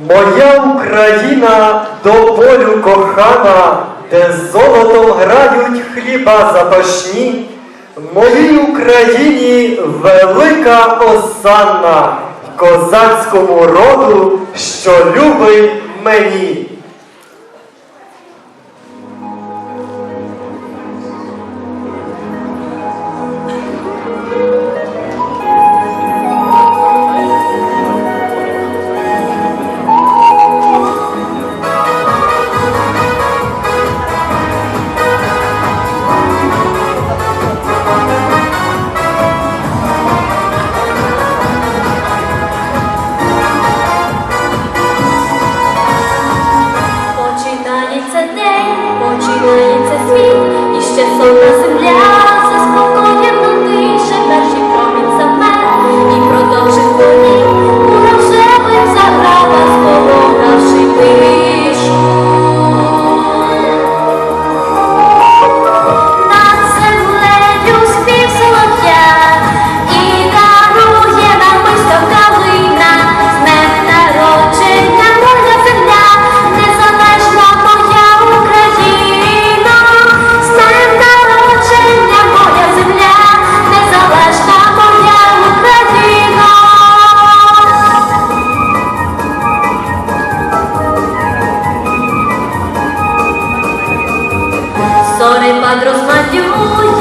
Моя Україна до полю кохана, де золотом грають хліба запашні. Моїй Україні велика осанна, козацькому роду, що любить мені.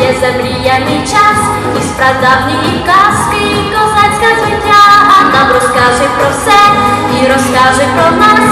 Розмалює замріяний час із прадавньої казки козацька звиття нам розкаже про все і розкаже про нас,